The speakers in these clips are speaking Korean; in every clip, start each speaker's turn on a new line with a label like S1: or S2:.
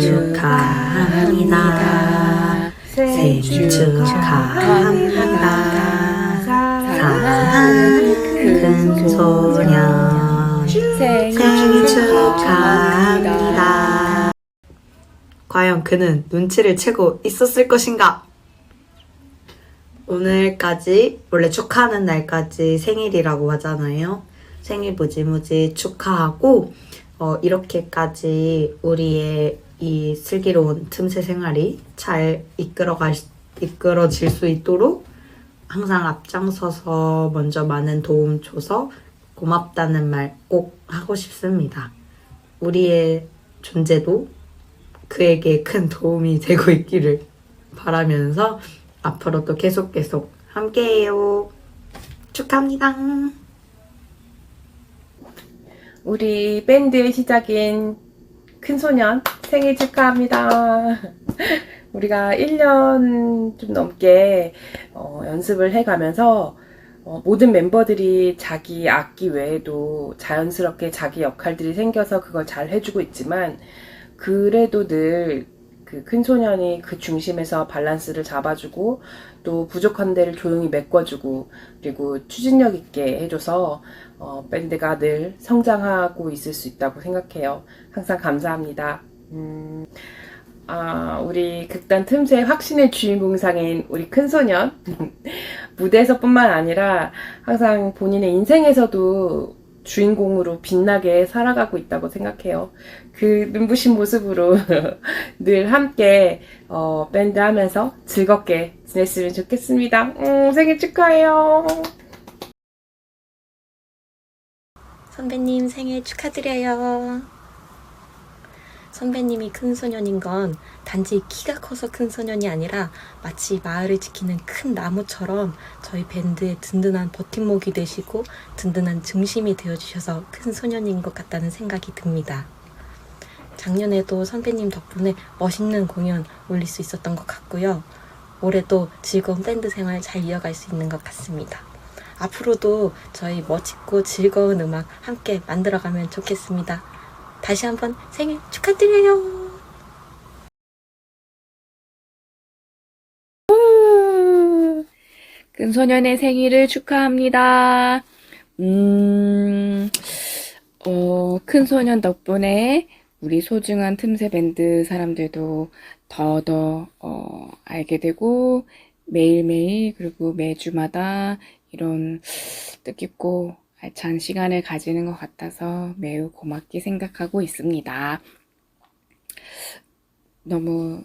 S1: 축하합니다. 생일 축하합니다. 사랑하는 큰 소년 생일 축하합니다. 과연 그는 눈치를 채고 있었을 것인가? 오늘까지 원래 축하하는 날까지 생일이라고 하잖아요. 생일 무지무지 축하하고 어, 이렇게까지 우리의 이 슬기로운 틈새 생활이 잘 이끌어갈 수- 이끌어질 수 있도록 항상 앞장서서 먼저 많은 도움 줘서 고맙다는 말 꼭 하고 싶습니다. 우리의 존재도 그에게 큰 도움이 되고 있기를 바라면서 앞으로도 계속 계속 함께해요. 축하합니다.
S2: 우리 밴드의 시작인 큰 소년 생일 축하합니다. 우리가 1년 좀 넘게 어, 연습을 해가면서 어, 모든 멤버들이 자기 악기 외에도 자연스럽게 자기 역할들이 생겨서 그걸 잘 해주고 있지만 그래도 늘 그 큰 소년이 그 중심에서 밸런스를 잡아주고 또 부족한 데를 조용히 메꿔주고 그리고 추진력 있게 해줘서 어, 밴드가 늘 성장하고 있을 수 있다고 생각해요. 항상 감사합니다. 음, 아, 우리 극단 틈새 확신의 주인공상인 우리 큰 소년. 무대에서뿐만 아니라 항상 본인의 인생에서도 주인공으로 빛나게 살아가고 있다고 생각해요. 그 눈부신 모습으로 늘 함께 어, 밴드 하면서 즐겁게 지냈으면 좋겠습니다. 음, 생일 축하해요.
S3: 선배님 생일 축하드려요. 선배님이 큰 소년인 건 단지 키가 커서 큰 소년이 아니라 마치 마을을 지키는 큰 나무처럼 저희 밴드의 든든한 버팀목이 되시고 든든한 중심이 되어주셔서 큰 소년인 것 같다는 생각이 듭니다. 작년에도 선배님 덕분에 멋있는 공연 올릴 수 있었던 것 같고요. 올해도 즐거운 밴드 생활 잘 이어갈 수 있는 것 같습니다. 앞으로도 저희 멋지고 즐거운 음악 함께 만들어가면 좋겠습니다. 다시 한번 생일 축하드려요.
S4: 끈소년의 생일을 축하합니다. 음, 어, 큰 소년 덕분에 우리 소중한 틈새 밴드 사람들도 더더 어, 알게 되고 매일매일 그리고 매주마다 이런 뜻깊고 알찬 시간을 가지는 것 같아서 매우 고맙게 생각하고 있습니다. 너무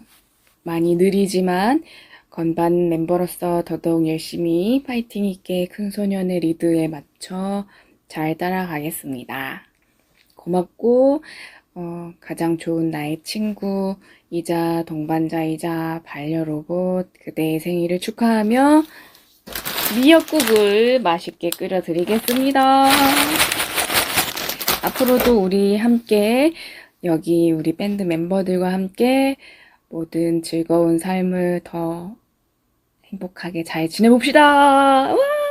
S4: 많이 느리지만 건반 멤버로서 더더욱 열심히 파이팅 있게 큰 소년의 리드에 맞춰 잘 따라가겠습니다. 고맙고 어, 가장 좋은 나의 친구이자 동반자이자 반려로봇 그대의 생일을 축하하며 미역국을 맛있게 끓여 드리겠습니다. 앞으로도 우리 함께 여기 우리 밴드 멤버들과 함께 모든 즐거운 삶을 더 행복하게 잘 지내봅시다. 와!